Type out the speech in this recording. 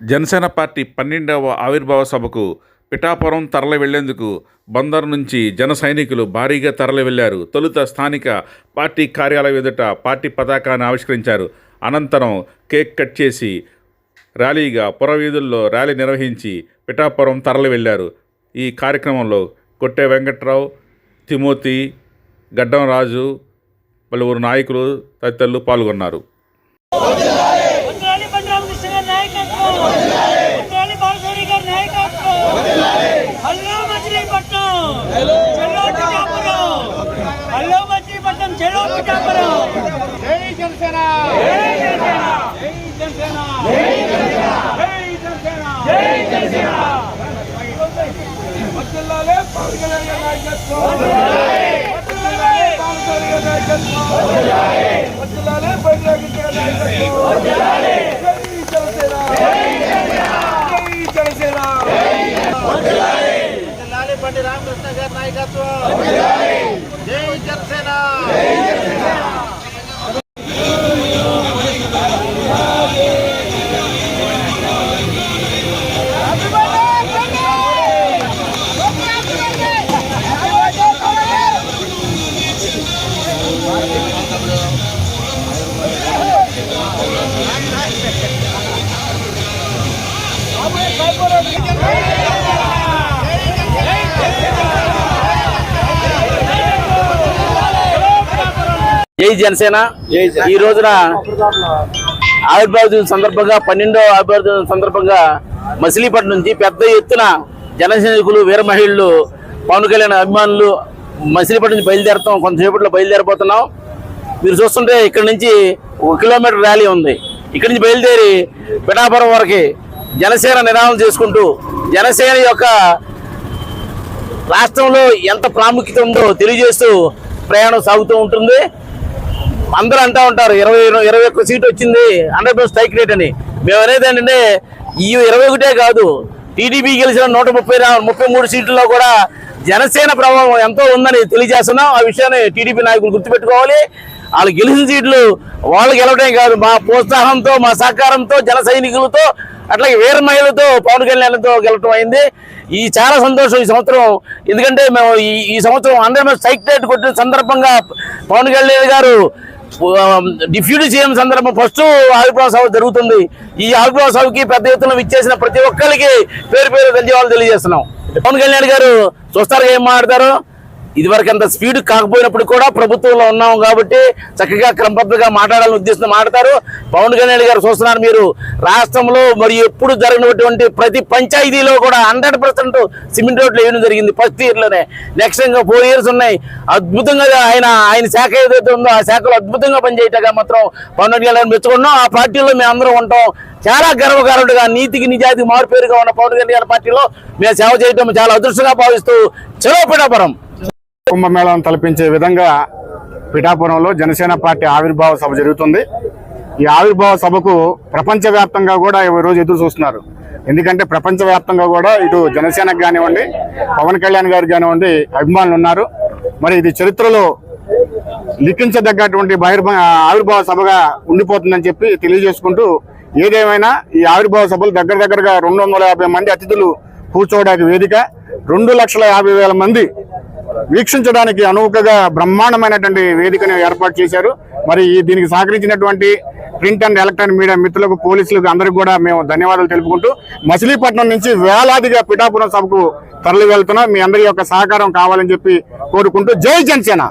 Janasena party పన్నెండవ ఆవిర్భావ సభకు పిఠాపురం తరలి వెళ్ళేందుకు బందర్ నుంచి జన సైనికులు భారీగా తరలి వెళ్ళారు. తొలుత స్థానిక పార్టీ కార్యాలయం ఎదుట పార్టీ పతాకాన్ని ఆవిష్కరించారు. అనంతరం కేక్ కట్ చేసి ర్యాలీగా పురవీధుల్లో ర్యాలీ నిర్వహించి పిఠాపురం తరలి వెళ్ళారు. ఈ కార్యక్రమంలో కొట్టే వెంకట్రావు తిమోతి గడ్డం రాజు పలువురు నాయకులు తదితరులు పాల్గొన్నారు. గారి నాయకత్వం. వందలాలి బాలశౌరి గారి నాయకత్వం. హలో మచిలీపట్నం చెల్లో పిఠాపురం హలో మచిలీపట్నం చెల్లో పిఠాపురం జై జనసేన. జై జనసేన. జై జనసేన. జై జనసేన. వదిలాలే పవన్ కళ్యాణ్ గారి నాయకత్వం. వదిలాలే పవన్ కళ్యాణ్ గారి నాయకత్వం. వదిలాలే బైరాగి గారి నాయకత్వం వదిలాలే జై జనసేన జై జనసేన లాలి బండి రామకృష్ణ గారి నాయకత్వం జై జనసేన జై జనసేన. ఈ రోజున ఆవిర్భావ దినం సందర్భంగా పన్నెండో ఆవిర్భావ దినం సందర్భంగా మచిలీపట్నం నుంచి పెద్ద ఎత్తున జన సైనికులు వీర మహిళలు పవన్ కళ్యాణ్ అభిమానులు మచిలీపట్నం నుంచి బయలుదేరుతాం కొంతసేపట్లో బయలుదేరిపోతున్నాం మీరు చూస్తుంటే ఇక్కడ నుంచి ఒక కిలోమీటర్ ర్యాలీ ఉంది. ఇక్కడి నుంచి బయలుదేరి పిఠాపురం వరకు జనసేన నినాదం చేసుకుంటూ జనసేన యొక్క రాష్ట్రంలో ఎంత ప్రాముఖ్యత ఉందో తెలియజేస్తూ ప్రయాణం సాగుతూ ఉంటుంది. అందరూ అంటా ఉంటారు ఇరవై ఇరవై ఒక్క సీట్ వచ్చింది హండ్రెడ్ పర్సెంట్ స్ట్రైక్ రేట్ అని. మేము అనేది ఏంటంటే ఈ ఇరవై ఒకటే కాదు టీడీపీ గెలిచిన నూట ముప్పై ముప్పై మూడు సీట్లలో కూడా జనసేన ప్రభావం ఎంతో ఉందని తెలియజేస్తున్నాం. ఆ విషయాన్ని టీడీపీ నాయకులు గుర్తుపెట్టుకోవాలి. వాళ్ళు గెలిచిన సీట్లు వాళ్ళు గెలవడమే కాదు మా ప్రోత్సాహంతో మా సహకారంతో జన సైనికులతో అట్లాగే వేరే మహిళలతో పవన్ కళ్యాణ్తో గెలవటం అయింది. ఈ చాలా సంతోషం ఈ సంవత్సరం. ఎందుకంటే మేము ఈ సంవత్సరం హండ్రెడ్ స్ట్రైక్ రేట్ కొట్టిన సందర్భంగా పవన్ కళ్యాణ్ గారు డిప్యూటీ సీఎం సందర్భం ఫస్ట్ ఆవిర్భావ సభ జరుగుతుంది. ఈ ఆవిర్భావ సభకి పెద్ద ఎత్తున విచ్చేసిన ప్రతి ఒక్కరికి పేరు పేరు ధన్యవాదాలు తెలియజేస్తున్నాం. పవన్ కళ్యాణ్ గారు చూస్తారు ఏం మాట్లాడతారు? ఇదివరకు అంత స్పీడ్ కాకపోయినప్పుడు కూడా ప్రభుత్వంలో ఉన్నాం కాబట్టి చక్కగా క్రమబద్ధంగా మాట్లాడాలని ఉద్దేశంతో మాట్లాడతారు. పవన్ కళ్యాణ్ గారు చూస్తున్నారు మీరు. రాష్ట్రంలో మరి ఎప్పుడు జరిగినటువంటి ప్రతి పంచాయతీలో కూడా హండ్రెడ్ పర్సెంట్ సిమెంట్ రోడ్లు వేయడం జరిగింది ఫస్ట్ ఇయర్లోనే. నెక్స్ట్ ఇంకా ఫోర్ ఇయర్స్ ఉన్నాయి. అద్భుతంగా ఆయన ఆయన శాఖ ఏదైతే ఉందో ఆ శాఖలో అద్భుతంగా పనిచేయటగా మాత్రం పవన్ కళ్యాణ్ మెచ్చుకున్నాం. ఆ పార్టీలో మేము అందరం ఉంటాం. చాలా గర్వకారుడుగా నీతికి నిజాతికి మారుపేరుగా ఉన్న పవన్ కళ్యాణ్ పార్టీలో మేము సేవ చేయడం చాలా అదృష్టంగా భావిస్తూ చెలో పిఠాపురం కుంభమేళం తలపించే విధంగా పిఠాపురంలో జనసేన పార్టీ ఆవిర్భావ సభ జరుగుతుంది. ఈ ఆవిర్భావ సభకు ప్రపంచవ్యాప్తంగా కూడా రోజు ఎదురు చూస్తున్నారు. ఎందుకంటే ప్రపంచవ్యాప్తంగా కూడా ఇటు జనసేనకు కానివ్వండి పవన్ కళ్యాణ్ గారికి కానివ్వండి అభిమానులు ఉన్నారు. మరి ఇది చరిత్రలో లిఖించదగ్గటువంటి బహిర్భ ఆవిర్భావ సభగా ఉండిపోతుందని చెప్పి తెలియజేసుకుంటూ ఏదేమైనా ఈ ఆవిర్భావ సభలు దగ్గర దగ్గరగా రెండు వందల యాభై మంది అతిథులు కూర్చోవడానికి వేదిక రెండు లక్షల యాభై వేల మంది వీక్షించడానికి అనువుకగా బ్రహ్మాండమైనటువంటి వేదికను ఏర్పాటు చేశారు. మరి ఈ దీనికి సహకరించినటువంటి ప్రింట్ అండ్ ఎలక్ట్రానిక్ మీడియా మిత్రులకు పోలీసులకు అందరికీ కూడా మేము ధన్యవాదాలు తెలుపుకుంటూ మచిలీపట్నం నుంచి వేలాదిగా పిఠాపురం సభకు తరలి వెళ్తున్నాం మీ అందరి యొక్క సహకారం కావాలని చెప్పి కోరుకుంటూ జై జనసేన.